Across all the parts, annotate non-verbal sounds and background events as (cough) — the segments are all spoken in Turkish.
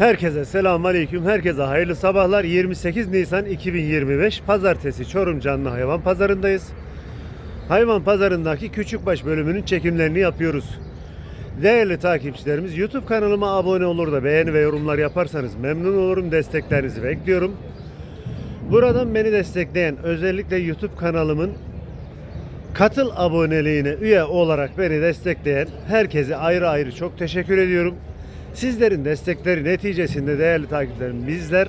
Herkese selamun aleyküm. Herkese hayırlı sabahlar. 28 Nisan 2025 Pazartesi Çorum Canlı Hayvan Pazarındayız. Hayvan pazarındaki küçükbaş bölümünün çekimlerini yapıyoruz. Değerli takipçilerimiz YouTube kanalıma abone olur da beğeni ve yorumlar yaparsanız memnun olurum. Desteklerinizi bekliyorum. Buradan beni destekleyen özellikle YouTube kanalımın katıl aboneliğine üye olarak beni destekleyen herkese ayrı ayrı çok teşekkür ediyorum. Sizlerin destekleri neticesinde değerli takipçilerim bizler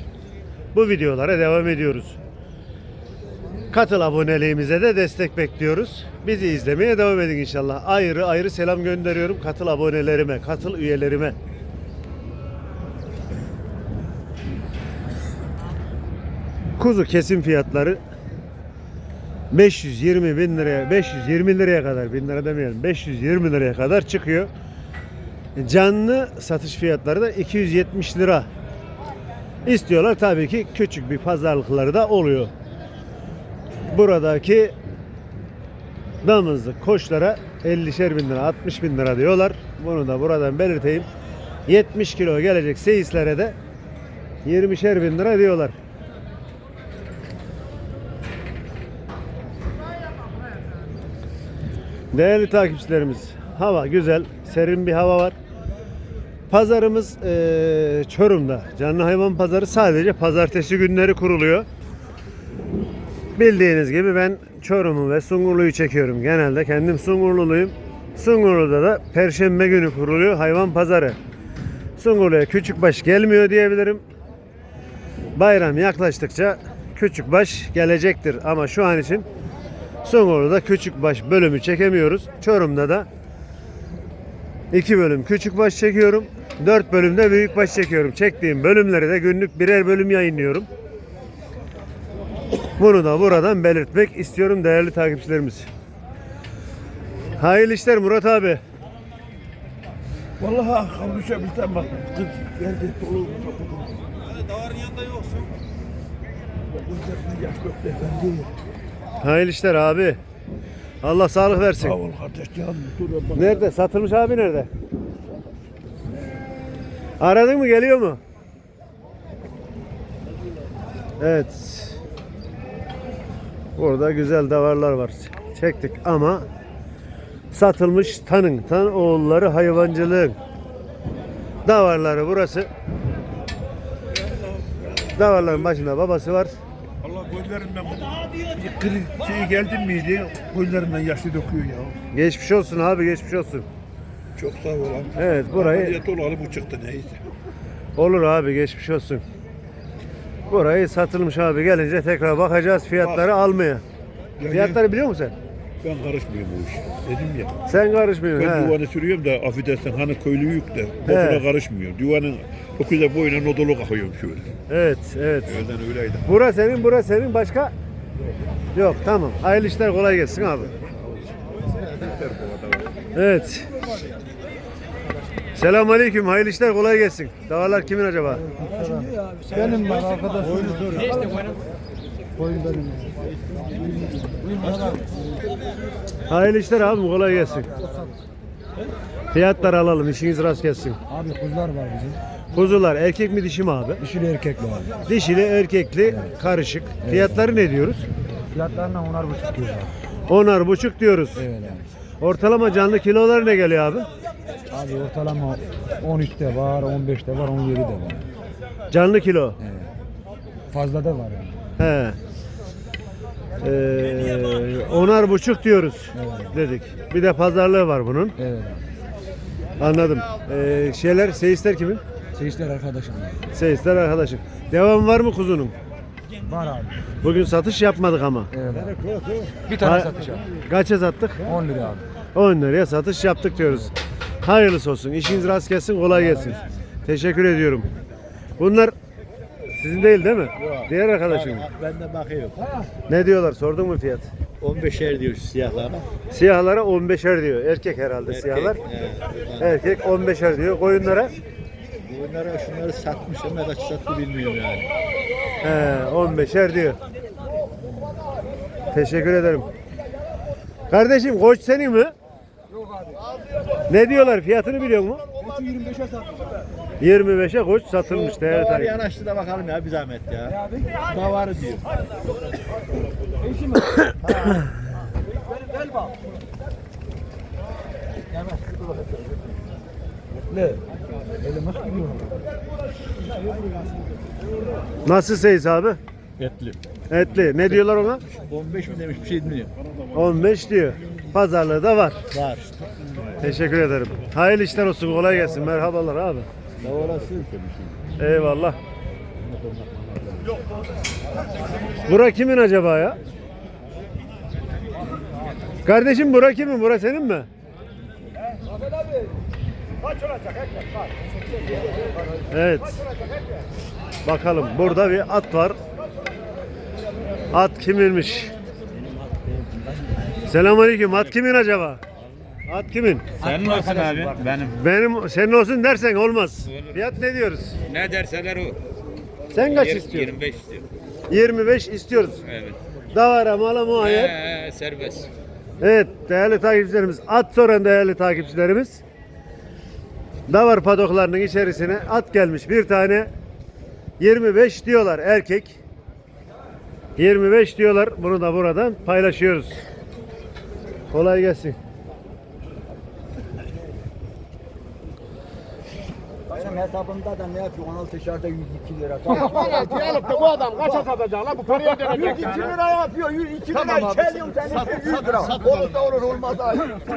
bu videolara devam ediyoruz. Katıl aboneliğimize de destek bekliyoruz. Bizi izlemeye devam edin inşallah. Ayrı ayrı selam gönderiyorum katıl abonelerime, katıl üyelerime. Kuzu kesim fiyatları 520 bin liraya 520 liraya kadar bin lira demeyelim 520 liraya kadar çıkıyor. Canlı satış fiyatları da 270 lira istiyorlar. Tabii ki küçük bir pazarlıkları da oluyor. Buradaki damızlık koçlara 50'şer bin lira 60 bin lira diyorlar. Bunu da buradan belirteyim. 70 kilo gelecek seyislere de 20'şer bin lira diyorlar. Değerli takipçilerimiz, hava güzel, serin bir hava var. Pazarımız eee, Çorum'da. Canlı hayvan pazarı sadece pazartesi günleri kuruluyor. Bildiğiniz gibi ben Çorum'u ve Sungurlu'yu çekiyorum. Genelde kendim Sungurluluyum. Sungurlu'da da Perşembe günü kuruluyor hayvan pazarı. Sungurlu'ya küçükbaş gelmiyor diyebilirim. Bayram yaklaştıkça küçükbaş gelecektir. Ama şu an için Sungurlu'da küçükbaş bölümü çekemiyoruz. Çorum'da da iki bölüm küçükbaş çekiyorum. Dört bölümde büyükbaş çekiyorum. Çektiğim bölümleri de günlük birer bölüm yayınlıyorum. Bunu da buradan belirtmek istiyorum değerli takipçilerimiz. Hayırlı işler Murat abi. Vallahi konuşabilsem bak kız geldi dolu. Hani davarın yanında yoksun. Yaş dört efendi. Hayırlı işler abi. Allah sağlık Sağ versin. ol kardeş canım. Dur bak. Nerede? Satılmış abi nerede? Aradın mı? Geliyor mu? Evet. Burada güzel davarlar var. Çektik ama satılmış tanın. Tan oğulları hayvancılığın. Davarları burası. Davarların başında babası var. Allah gözlerimden bir kırık şey geldin miydi? Gözlerimden yaşlı döküyor ya. Geçmiş olsun abi geçmiş olsun. Çok sağ ol abi. Evet burayı Ameliyat olalı bu çıktı neyse. Olur abi geçmiş olsun. Burayı satılmış abi gelince tekrar bakacağız fiyatları almaya. Yani Fiyatları biliyor musun Ben karışmıyorum bu iş. Dedim ya. sen? Sen karışmıyorsun Ben he. duvanı sürüyorum da affedersen hani köylüyük de bokuna He. karışmıyor. Duvanın okuza boyuna nodolu kakıyorum şöyle. Evet evet. Öyleden öyleydi. Bura senin bura senin başka? Yok tamam. Hayırlı işler kolay gelsin abi. Evet. Selamun aleyküm. Hayırlı işler kolay gelsin. Davalar kimin acaba? Benim var arkadaş. Boynu soruyor. Ne işte boynu? Boyun benim. Hayırlı işler abim kolay gelsin. Fiyatlar alalım işiniz rast gelsin. Abi kuzular var bizim. Kuzular erkek mi dişi mi abi? Dişili erkekli abi. Dişili erkekli karışık. Fiyatları ne diyoruz? Fiyatlarına onar buçuk diyor abi. Onar buçuk diyoruz. Evet abi. Ortalama canlı kilolar ne geliyor abi? Abi ortalama 13'te var, 15'te var, 17'de var. Canlı kilo. Evet. Fazla da var yani. He. Ee, onar buçuk diyoruz dedik. Bir de pazarlığı var bunun. Evet. Anladım. Ee, şeyler, seyisler kimin? Seyisler arkadaşım. Seyisler arkadaşım. Devam var mı kuzunun? Var abi. Bugün satış yapmadık ama. Evet abi. Bir tane satış abi. Kaça sattık? 10 lira abi. 10 liraya satış yaptık diyoruz. Hayırlısı olsun. İşiniz rast gelsin, kolay gelsin. Teşekkür ediyorum. Bunlar sizin değil değil mi? Diğer arkadaşım. mı? Ben de bakıyorum. Ne diyorlar? Sordun mu fiyat? 15'er diyor şu siyahlara. Siyahlara 15'er diyor. Erkek herhalde siyahlar. Evet. Erkek 15'er diyor. Koyunlara Bunlara şunları satmışım ne kaç sattı bilmiyorum yani. he, 15'er diyor. Teşekkür ederim. Kardeşim koç senin mi? Ne diyorlar? Fiyatını biliyor musun? 25'e satmış. 25'e koç satılmış değerli takip. yanaştı da bakalım ya bir zahmet ya. Davarı diyor. Nasıl Seyis abi? Etli. Etli. Ne diyorlar ona? 15 mi demiş bir şey bilmiyor. 15 diyor. Pazarlığı da var. Var. Teşekkür ederim. Hayırlı işler olsun. Kolay gelsin. Merhabalar abi. Davarası. Eyvallah. Bura kimin acaba ya? Kardeşim bura kimin? Bura senin mi? Evet. Bakalım burada bir at var. At kiminmiş? Selamünaleyküm. At kimin acaba? At kimin? Senin olsun abi. Benim. Benim senin olsun dersen olmaz. Fiyat ne diyoruz? Ne derseler o. Sen kaç istiyorsun? 25 istiyorum. 25 istiyoruz. Evet. Davara mala muayyer. Ee, serbest. Evet değerli takipçilerimiz at soran değerli takipçilerimiz. Davar padoklarının içerisine at gelmiş bir tane 25 diyorlar erkek 25 diyorlar bunu da buradan paylaşıyoruz kolay gelsin Benim hesabımda da ne yapıyor? 16 dışarıda 102 lira. (laughs) Diyelim de bu adam kaça satacak lan bu paraya dönecek 102 yani. lira yapıyor. 102 Tamam lira abi. içeriyorum seni. 100 lira. Olursa olur olmaz.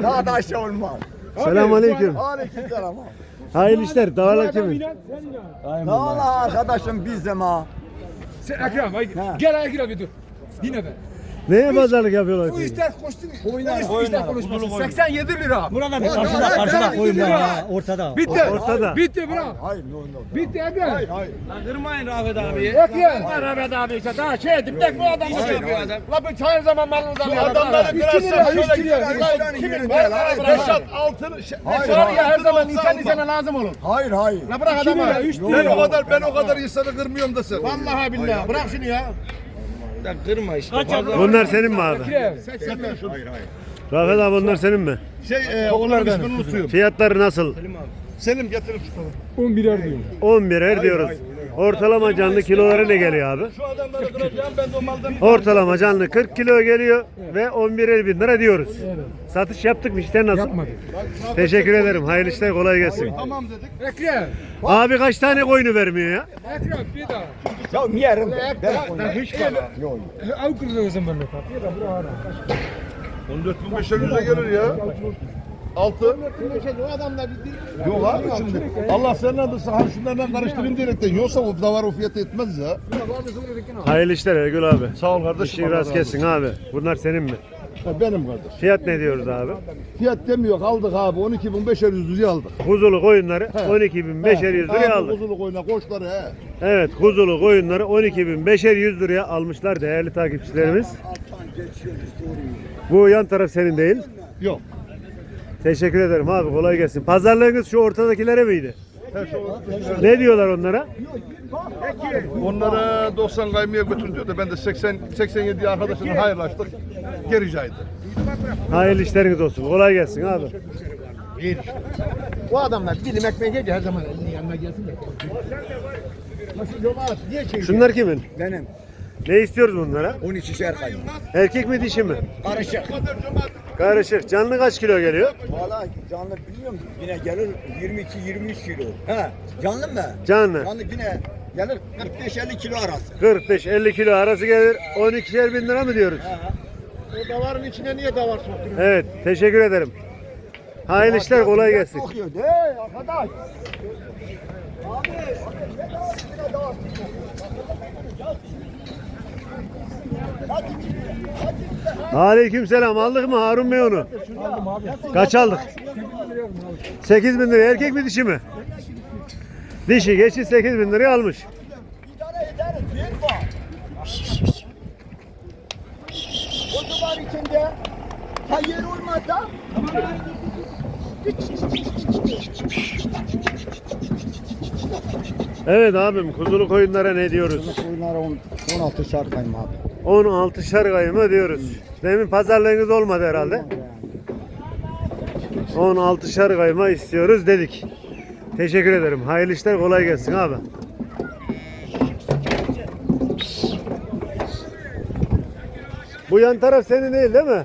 Daha da aşağı olmaz. Selamünaleyküm Aleyküm selam. hayırlı işler davarlar kimin ola arkadaşım bizde ma. Sen Ekrem. Gel Ekrem bir dur. Dinle be. Neye pazarlık yapıyorlar Bu ki? ister koşsun. Oynar, ister konuşmasın. 87 lira. Burada bir karşıda karşıda koyun Ortada. Bitti. Ortada. Bitti bırak. Hayır ne oldu? Bitti hayır. Kırmayın Rafet abi. Ekrem. Rahmet abi işte daha şey edip tek bu adam Ne yapıyor adam? La bu çayır zaman malını da adamları lira, sen üç şöyle lira. Kimin Ben Hayır Reşat altın şey- Hayır, Reşat hayır. ya her zaman insan insana lazım olur. hayır. hayır. La bırak adamı. lira, üç Ben lira. o kadar ben o kadar insanı kırmıyorum da sen. Vallahi billahi bırak şunu ya. Sen kırma işte. Fazla- Bunlar senin mi abi? Hayır hayır. Rafet abi bunlar senin mi? Şey e, onların ismini unutuyorum. Fiyatları nasıl? Selim getirin şu tarafa. 11'er diyor. 11'er diyoruz. Ortalama canlı kiloları ne geliyor abi? Şu kıracağım ben de o maldan Ortalama canlı 40 kilo geliyor ve 11'er bin lira diyoruz. Satış yaptık mı işler nasıl? Yapmadı. Teşekkür ederim. Hayırlı işler kolay gelsin. Tamam dedik. Ekrem. Abi kaç tane koyunu vermiyor ya? Ekrem bir daha. Ya niye yerim? Ben hiç bana. Yok. Av kırdı o zaman. Bir daha bırak ara. 14.500'e gelir ya. Altı. O adamla bir Yok abi şimdi. Allah senin adın sahan şunlardan karıştırayım diyerekten. Yoksa o davar o fiyatı etmez ya. Hayırlı işler Ergül abi. Sağ ol kardeşim. İşin Allah rast kessin abi. Bunlar senin mi? olsun. Benim kardeş. Fiyat ne diyoruz abi? Fiyat demiyor aldık abi 12.500 liraya aldık. Kuzulu koyunları 12.500 liraya Abi aldık. Kuzuluk oyna koçları he. Evet kuzulu koyunları 12.500 liraya almışlar değerli takipçilerimiz. Bu yan taraf senin değil. Yok. Teşekkür ederim abi kolay gelsin. Pazarlığınız şu ortadakilere miydi? Ne diyorlar onlara? Onlara 90 kaymaya götür diyor da ben de 80 87 arkadaşımla hayırlaştık. Geri caydı. Hayırlı işleriniz olsun. Kolay gelsin abi. Bu adamlar dilim ekmek yiyince her zaman elinin yanına gelsin de. Nasıl cemaat niye çekiyor? Şunlar kimin? Benim Ne istiyoruz bunlara? 12'şer kayın. Erkek mi dişi mi? Karışık. Karışık. Canlı kaç kilo geliyor? Valla canlı bilmiyorum yine gelir 22-23 kilo. He canlı mı? Canlı. Canlı yine gelir 45-50 kilo arası. 45-50 kilo arası gelir. 12'şer bin lira mı diyoruz? O davarın içine niye davar sokturuyor? Evet. Teşekkür ederim. Hayırlı işler kolay gelsin. Okuyor de arkadaş. Aleyküm selam. Aldık mı Harun Bey onu? Kaç aldık? 8 bin lira. Erkek mi dişi mi? Dişi geçi 8 bin liraya almış. O duvar içinde ha yer olmazsa Evet abim kuzulu koyunlara ne diyoruz? Oyunlara 16 şarkayım abi. 16 şargayı diyoruz? Demin pazarlığınız olmadı herhalde. 16 şargayma istiyoruz dedik. Teşekkür ederim. Hayırlı işler kolay gelsin abi. Bu yan taraf senin değil değil mi?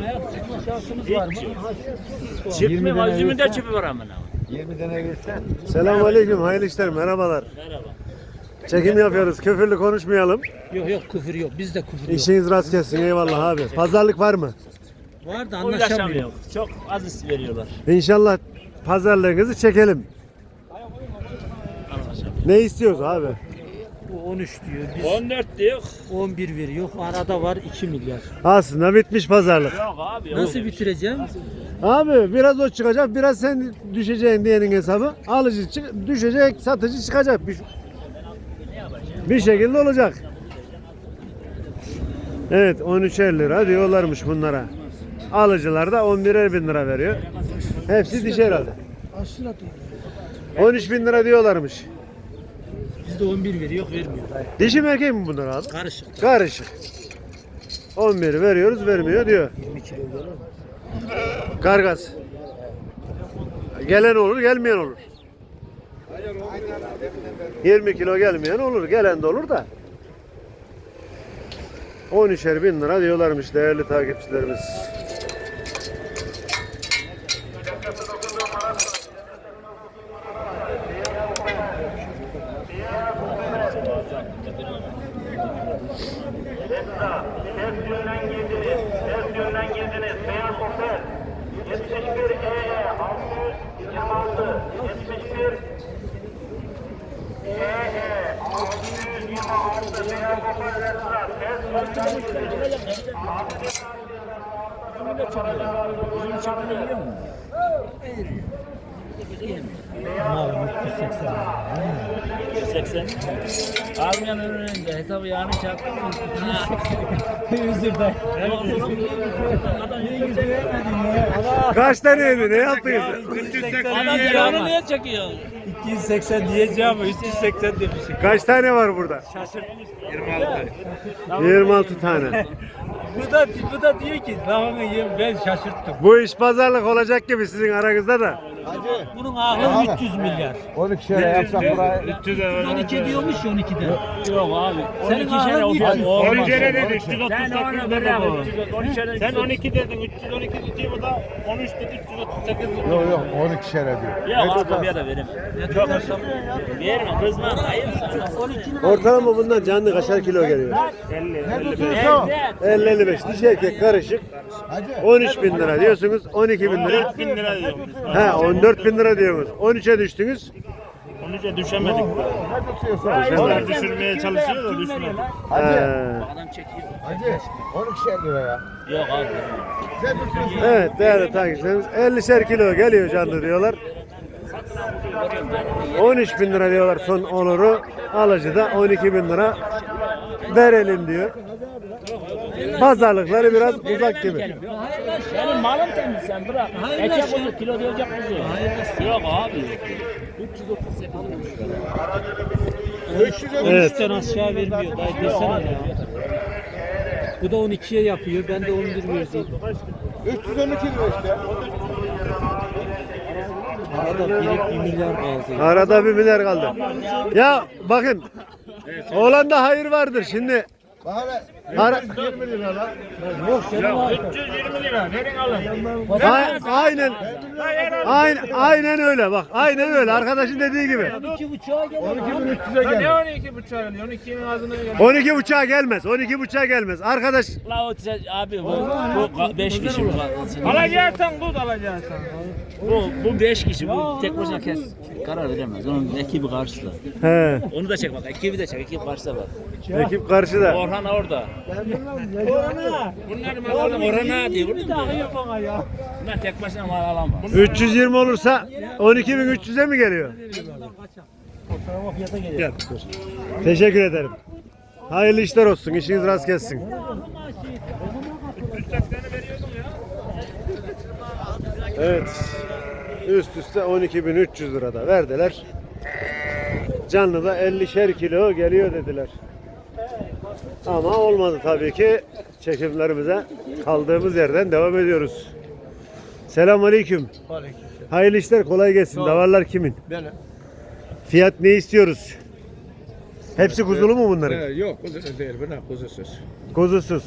Nereye oturuyorsun? Çip mi? Malzemede çipi var amına. Selamun aleyküm. Hayırlı işler. Merhabalar. Çekim yapıyoruz. Küfürlü konuşmayalım. Yok yok küfür yok. Bizde küfür yok. İşiniz rast gelsin. Eyvallah abi. Pazarlık var mı? Var da anlaşamıyor. Çok az isim veriyorlar. İnşallah pazarlığınızı çekelim. Ne istiyoruz abi? Bu 13 diyor. Biz 14 diyor. 11 veriyor. Arada var 2 milyar. Aslında bitmiş pazarlık. Yok abi. Nasıl bitireceğim? Abi biraz o çıkacak, biraz sen düşeceksin diyenin hesabı. Alıcı çık, düşecek, satıcı çıkacak. Bir, bir şekilde olacak. Evet 13'er lira diyorlarmış bunlara. Alıcılar da 11'er bin lira veriyor. Hepsi dişi herhalde. 13 bin lira diyorlarmış. Bizde 11 veriyor vermiyor. Dişi mi erkek mi bunlar abi? Karışık. Karışık. 11 veriyoruz vermiyor diyor. Kargas. Gelen olur gelmeyen olur. 20 kilo gelmeyen olur gelen de olur da. 13'er bin lira diyorlarmış değerli takipçilerimiz. Şunu da çok iyi. Bizim çok iyi. Eğri. Eğri. Mal 380. 380. Abi yan önünde hesabı yarın çarptım. 380. Özür de. Kaç tane ödü? Ne yaptınız? 380. Adam yanı niye çekiyor? 280 diyeceğim ama 380 demişim. Kaç tane var burada? Şaşırtmış. 26. 26 tane. (laughs) bu da bu da diyor ki, "Lan ben şaşırttım." Bu iş pazarlık olacak gibi sizin aranızda da. Bunun aklı 300 milyar. 12 kere yapsak buraya 112 diyormuş 12'de. Yok abi. Senin aklın 300. 12 kere dedi. 338 Sen onu dedi bırak. bu. 312 Sen 12 dedin. 312 dediği bu da 13 dedi. 338 dedi. Yok yok 12 kere diyor. Ya abi bir de verim. Yok. Verme kızma. Hayır. 12'nin Ortalama bundan canlı kaçar kilo geliyor? 50-55 dişi erkek karışık. 13 bin lira diyorsunuz 12 bin lira. 1000 lira diyorum. He 14 bin lira diyorsunuz. 13'e düştünüz. 13'e düşemedik. Düşemediniz. Onlar düşürmeye çalışıyor da düşmedi. He. adam çekiyor. Hacı 12 lira ya. Yok abi. Evet değerli takipçilerimiz 50'şer kilo geliyor canlı diyorlar. 13 bin lira diyorlar son oluru. Alıcı da 12 bin lira verelim diyor. Pazarlıkları biraz uzak gibi. Senin malın temiz sen bırak. Ece kuzu kilo diyecek kuzu. Yok abi. 330 Evet. Sen aşağı vermiyor. Dayı desene ya. Bu da 12'ye yapıyor. Ben de 11 vereceğim. 312 lira işte. Arada birik 1 milyar kaldı. Arada bir milyar kaldı. Ya bakın. Oğlanda hayır vardır şimdi. Hele Ara, 20 lira lan. Yok senin var. 320 lira. Verin alın. Aynen aynen aynen öyle bak aynen öyle arkadaşın dediği gibi 2 buçuğa gel. 12300'e geldi. Ne 12 buçuğa geliyor? 12'nin ağzına geliyor. 12 buçuğa gelmez 12 buçuğa gelmez arkadaş La o abi bu bu 5 kişi bu. Alacaksan tut alacaksan. Bu bu 5 kişi bu tek başına kes. karar veremez. Onun ekibi karşıda. He. Onu da çek bak. Ekibi de çek. Ekip karşıda bak. Ekip karşıda. Orhan orada. Bunlar mal alamaz. Orhan'a diyor. Bunlar tek başına mal alamaz. 320 olursa 12.300'e mi geliyor? Teşekkür ederim. Hayırlı işler olsun. İşiniz rast gelsin. Evet. Üst üste 12.300 lirada verdiler. Canlı da 50'şer kilo geliyor dediler. Ama olmadı tabii ki. Çekimlerimize kaldığımız yerden devam ediyoruz. Selamünaleyküm. Hayırlı işler kolay gelsin. Davarlar kimin? Benim. Fiyat ne istiyoruz? Hepsi kuzulu mu bunların? Ee, yok kuzusu değil bunlar kuzusuz. Kuzusuz.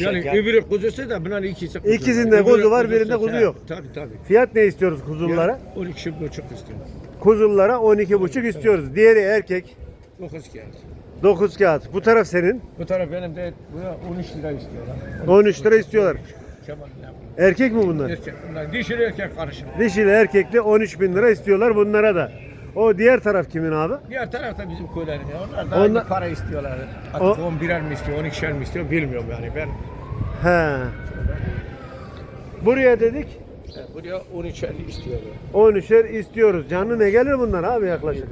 Yani öbürü kuzusu da bunların ikisi kuzu. İkisinde Öbürü kuzu var, birinde kuzusuz. kuzu He, yok. Tabii tabii. Fiyat ne istiyoruz kuzulara? 12 buçuk istiyorum. Kuzulara 12,5 istiyoruz. Diğeri erkek 9 geldi. 9 kağıt. Bu taraf senin. Bu taraf benim de buna 13 lira istiyorlar. 13 lira istiyorlar. Kemal ne yapayım? Erkek mi bunlar? Erkek bunlar. Dişili erkek karışım. Dişili erkekli 13 bin lira istiyorlar bunlara da. O diğer taraf kimin abi? Diğer tarafta bizim köylerin ya. Onlar da Onlar- para istiyorlar. Artık O- 11'er mi istiyor, 12'er mi istiyor bilmiyorum yani. Ben He. Buraya dedik buraya 13'er istiyorlar. 13'er istiyoruz. Canlı ne gelir bunlar abi yaklaşık?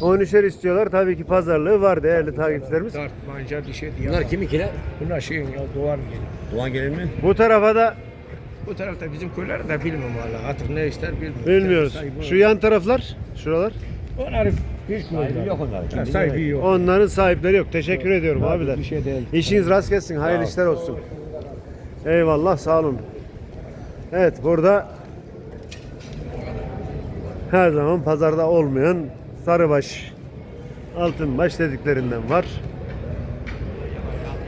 13'er istiyorlar. Tabii ki pazarlığı var değerli takipçilerimiz. Tartmanca bir şey diyor. Bunlar kiminkiler? Bunlar şeyin ya doğan geliyor. Doğan gelin mi? Bu tarafa da Bu tarafta bizim köyler de bilmiyorum valla. Artık ne ister bilmiyorum. bilmiyoruz. Sahibi Şu yan taraflar, şuralar. Onlar hiç Sahibi yok onlar. Ha, sahibi yok. Onların sahipleri yok. Teşekkür ediyorum abiler. Bir şey değil. İşiniz rast gelsin. Hayırlı işler olsun. Eyvallah sağ olun. Evet burada her zaman pazarda olmayan sarıbaş, altınbaş dediklerinden var.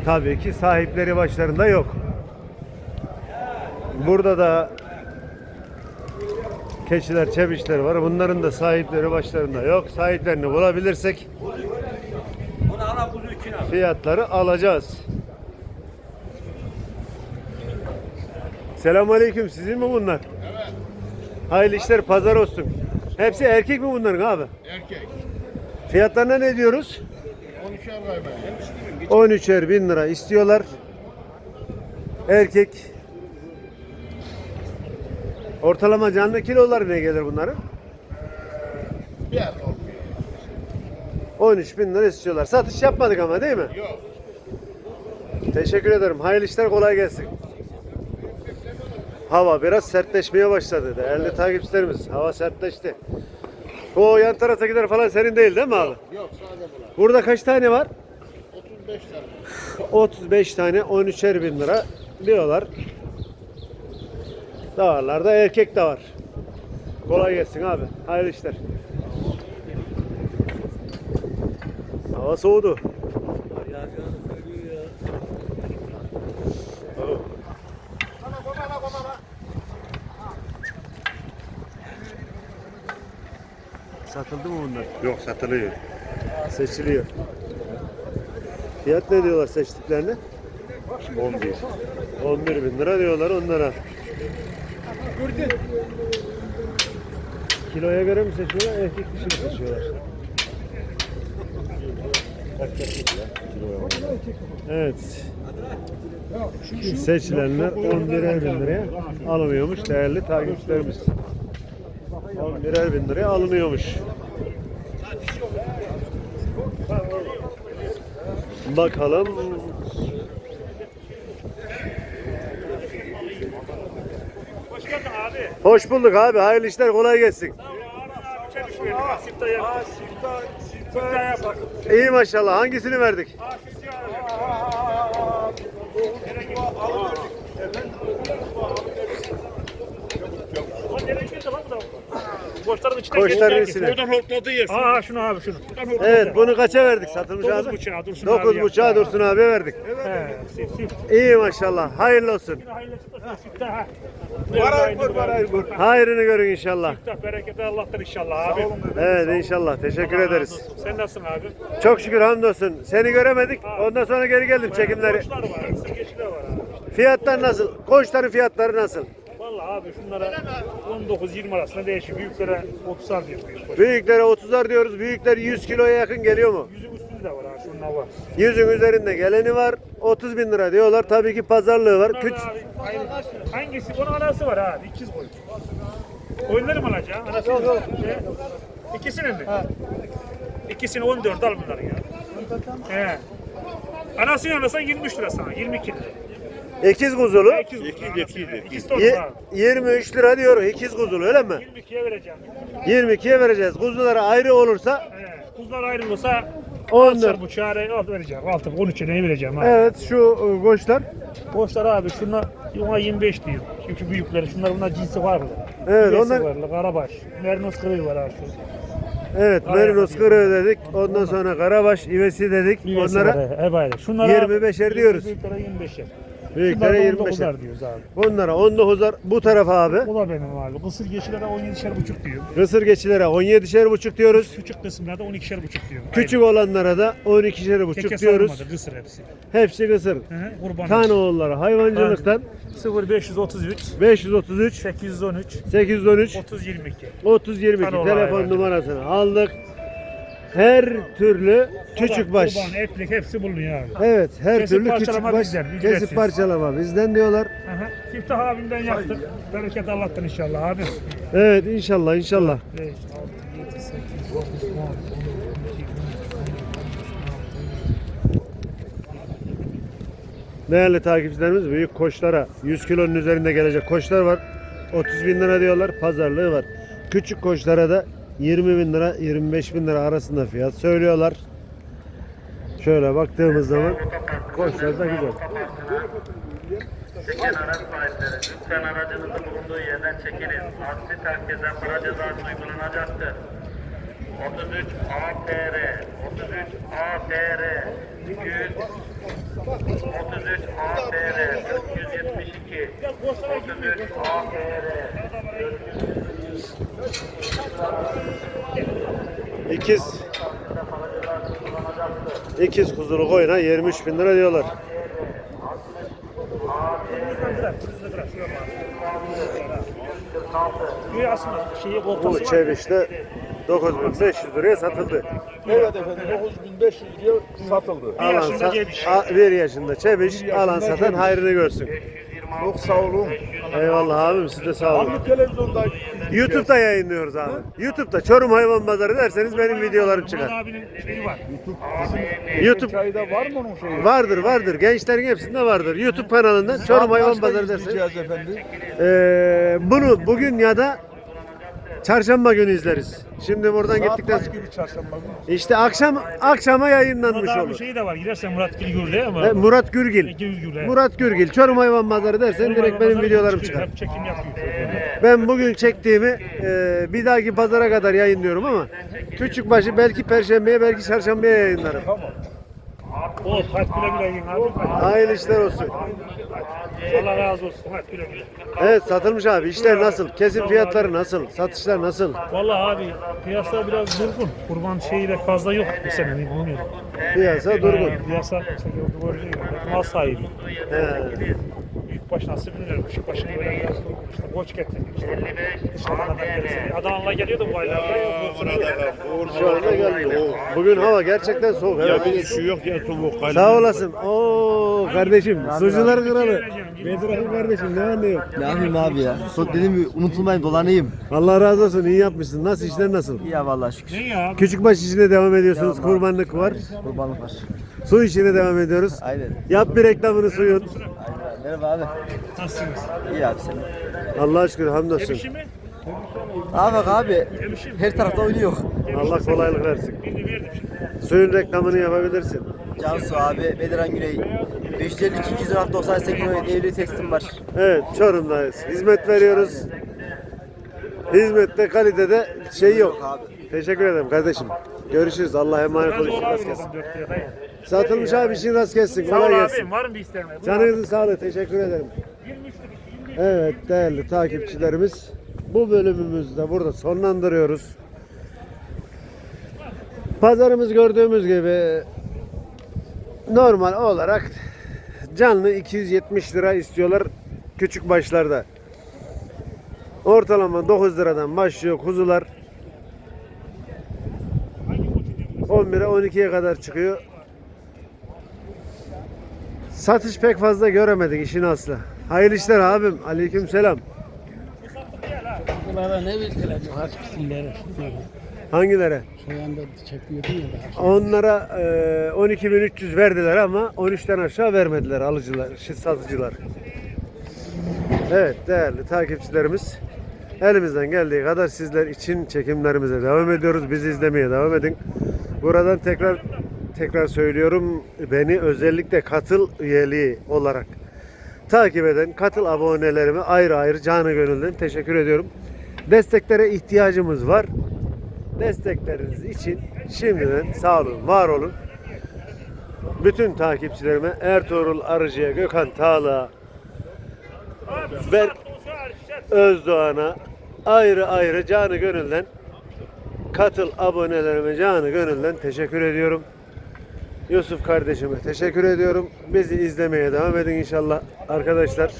Tabii ki sahipleri başlarında yok. Burada da keçiler, çebişler var. Bunların da sahipleri başlarında yok. Sahiplerini bulabilirsek fiyatları alacağız. Selamünaleyküm. Sizin mi bunlar? Evet. Hayırlı işler, pazar olsun. Hepsi erkek mi bunların abi? Erkek. Fiyatlarına ne diyoruz? 13'er galiba. 13'er bin lira istiyorlar. Erkek. Ortalama canlı kiloları ne gelir bunların? Bir yer olmuyor. 13 bin lira istiyorlar. Satış yapmadık ama değil mi? Yok. Teşekkür ederim. Hayırlı işler kolay gelsin. Hava biraz sertleşmeye başladı. Değerli takipçilerimiz hava sertleşti. O yan taraftakiler falan senin değil değil mi abi? Yok sadece bunlar. Burada kaç tane var? 35 tane. (laughs) 35 tane 13'er bin lira diyorlar. Davarlarda erkek de var. Kolay gelsin abi. Hayırlı işler. Hava soğudu. Satıldı mı bunlar? Yok satılıyor. Seçiliyor. Fiyat ne diyorlar seçtiklerine? 11. 11 bin lira diyorlar onlara. Kiloya göre mi seçiyorlar, erkek dişi mi seçiyorlar? Evet. Seçilenler 11'er bin liraya alınıyormuş değerli takipçilerimiz. 11'er bin liraya alınıyormuş. Bakalım. Hoş bulduk abi. Hayırlı işler kolay gelsin. İyi maşallah. Hangisini verdik? Koçların içine Koçların girdi. içine. Oradan hortladı yersin. Aa şunu abi şunu. Evet bunu kaça verdik satılmış abi? buçuğa Dursun 9 abi buçuğa yaptı. Dursun abiye verdik. He, sift. İyi maşallah. Hayırlı olsun. Hayırlı olsun, siftah, ha. Var var var var. Hayrını görün inşallah. Siftah bereketi Allah'tan inşallah abi. Evet inşallah. Teşekkür Allah razı ederiz. olsun. Sen nasılsın abi? Çok şükür hamdolsun. Seni göremedik. Ondan sonra geri geldim çekimleri. Koçlar var, sırgeçler var abi. Fiyatlar nasıl? Koçların fiyatları nasıl? Abi şunlara 19-20 arasında değişiyor. Büyüklere 30'ar diyor. Büyüklere 30'ar diyoruz. Büyükler 100 kiloya yakın geliyor mu? Yüzün üstünde de var ha şunlar var. Yüzün üzerinde geleni var. 30 bin lira diyorlar. Tabii ki pazarlığı var. Küç abi, aynı- hangisi? Bunun anası var abi. ikiz boy. Oyunları mı alacaksın? Anası yok. İkisinin mi? İkisini 14 al bunları ya. He. Anasını alırsan 23 lira sana. 22 lira. İkiz kuzulu. Ye- olur abi. 23 lira diyor ikiz kuzulu öyle mi? 22'ye vereceğim. 22'ye vereceğiz. Kuzulara ayrı olursa He. Kuzular ayrılırsa 14. 14 bu çare al vereceğim. 6 13'e neyi vereceğim abi? Evet şu e, koçlar. Boşlar abi şunlar ona 25 diyor. Çünkü büyükleri şunlar bunlar cinsi var burada. Evet, onlar- var, Karabaş. Mernos kırığı var abi şu. Evet Aynen. merinos kırığı dedik. Ondan sonra karabaş ivesi dedik. Onlara ayrı. Şunlara 25'er diyoruz. Büyüklere 25'er. Büyüklere Şunlara 25'er. 19'ar diyoruz abi. Bunlara 19'ar bu tarafa abi. Bu da benim abi. Kısır geçilere 17'şer buçuk diyor. Kısır geçilere 17'şer buçuk diyoruz. Küçük kısımlarda 12'şer buçuk diyor. Küçük olanlara da 12'şer Ayrı. buçuk Teke diyoruz. sarılmadı, Kısır hepsi. Hepsi kısır. Hı hı, Kurban. Kanoğulları hayvancılıktan 0533 533 813 813 30 22. 30 22 Kanoğulları telefon hayvancılık. numarasını aldık. Her türlü küçük baş. Kurban, etlik hepsi bulunuyor abi. Evet, her Kesip türlü küçük parçalama baş. bizden, ücretsiz. Kesip parçalama bizden diyorlar. Aha. Siftah abimden yaptık. Bereket Allah'tan inşallah abi. Evet, inşallah inşallah. 5, 6, 7, 8, 9, 10, 11, 12, 13, Değerli takipçilerimiz büyük koçlara 100 kilonun üzerinde gelecek koçlar var. 30 bin lira diyorlar pazarlığı var. Küçük koçlara da 20 bin lira 25 bin lira arasında fiyat söylüyorlar. Şöyle baktığımız zaman koçlar da güzel. Çeken araç sahipleri lütfen aracınızı bulunduğu yerden çekiniz. Aksi takdirde para cezası uygulanacaktır. 33 ATR 33 ATR 100 33 ATR 472 33 ATR İkiz İkiz kuzulu koyuna 23 bin lira diyorlar. Bir Bu çevişte 9500 liraya satıldı. Evet efendim 9500 liraya satıldı. Alan yaşında a- bir yaşında çeviş, yaşında alan satan hayrını görsün. Çok sağ olun. Eyvallah abim siz de sağ olun. Abi televizyonda YouTube'da yayınlıyoruz abi. YouTube'da Çorum Hayvan Pazarı derseniz benim videolarım çıkar. Abinin şeyi var. YouTube Çayda var mı onun şeyi? vardır vardır. Gençlerin hepsinde vardır. YouTube kanalından Çorum Hayvan Pazarı derseniz. izleyeceğiz efendim? Ee, bunu bugün ya da çarşamba günü izleriz. Şimdi buradan Saat gittikten kaç gibi çarşamba günü? işte akşam akşama yayınlanmış Murat abi olur. şeyi de var. Gidersen Murat Gülgür'de ama. E, Murat Gürgil. Gülgür'de. Murat Gürgil. Çorum Hayvan Pazarı dersen direkt benim videolarım çıkar. Hep çekim yapıyor. Ben bugün çektiğimi e, bir dahaki pazara kadar yayınlıyorum ama küçük başı belki perşembeye belki çarşambaya yayınlarım. O hadi güle güle yiyin abi. Hayırlı işler olsun. Allah razı olsun. Hadi güle güle. Evet satılmış abi. İşler nasıl? Kesim fiyatları nasıl? Satışlar nasıl? Vallahi abi piyasa biraz durgun. Kurban şeyi de fazla yok bu sene. Ne bilmiyorum. Piyasa durgun. Ee, Piyasa gördüğü mal sahibi. He. Büyükbaş nasıl bilmiyorum. Küçükbaşın böyle biraz durgun. İşte koç getirdik işte. Dışarıdan gelirse. Adana'la geliyordu bu aylarda. Şu anda gelmiyor. Bugün hava gerçekten soğuk. Evet. Bir su yok ya soğuk. Sağ olasın. Oo kardeşim. Sucular kralı. Bedirahim kardeşim ne anlıyor? Ne yapayım abi ya? Sok dedim mi unutulmayayım dolanayım. Allah razı olsun. iyi yapmışsın. Nasıl işler nasıl? İyi ya vallahi şükür. Ne ya? Küçükbaş işine devam ediyorsunuz. Kurbanlık var. Kurbanlık var. Su işine devam ediyoruz. Aynen. Yap bir reklamını suyun. Aynen. Merhaba abi. Nasılsınız? İyi abi senin. Allah'a şükür hamdolsun. Emişi mi? Abi bak abi. Her tarafta oynuyor. Allah kolaylık versin. Birini verdim şimdi. Suyun reklamını yapabilirsin. Cansu abi. Bediran Güney. 552 216 98 evli teslim var. Evet Çorum'dayız. Hizmet veriyoruz. Hizmette kalitede şey yok. Abi. Teşekkür ederim kardeşim. Görüşürüz. Allah'a emanet olun. Rast gelsin. Satılmış abi işin rast gelsin. Sağ ol Kolay gelsin. abim. Var mı bir isteğin? Canınızın sağlığı. Teşekkür ederim. Evet değerli takipçilerimiz. Bu bölümümüzü de burada sonlandırıyoruz. Pazarımız gördüğümüz gibi normal olarak canlı 270 lira istiyorlar küçük başlarda. Ortalama 9 liradan başlıyor kuzular. 11'e 12'ye kadar çıkıyor. Satış pek fazla göremedik işin aslı. Hayırlı işler abim. Aleyküm selam. Bunlara ne bildiler bu harçkisileri? Hangilere? Şu anda çekiyordun ya da. Onlara e, 12.300 verdiler ama 13'ten aşağı vermediler alıcılar, şey, satıcılar. Evet değerli takipçilerimiz elimizden geldiği kadar sizler için çekimlerimize devam ediyoruz. Bizi izlemeye devam edin. Buradan tekrar tekrar söylüyorum beni özellikle katıl üyeliği olarak takip eden katıl abonelerime ayrı ayrı canı gönülden teşekkür ediyorum. Desteklere ihtiyacımız var. Destekleriniz için şimdiden sağ olun, var olun. Bütün takipçilerime Ertuğrul Arıcı'ya, Gökhan Tağlı'ya, Berk Özdoğan'a ayrı ayrı canı gönülden katıl abonelerime canı gönülden teşekkür ediyorum. Yusuf kardeşime teşekkür ediyorum. Bizi izlemeye devam edin inşallah arkadaşlar.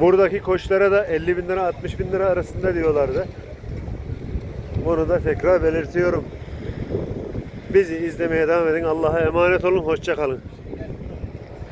Buradaki koçlara da 50 bin lira 60 bin lira arasında diyorlardı. Bunu da tekrar belirtiyorum. Bizi izlemeye devam edin. Allah'a emanet olun. Hoşça kalın.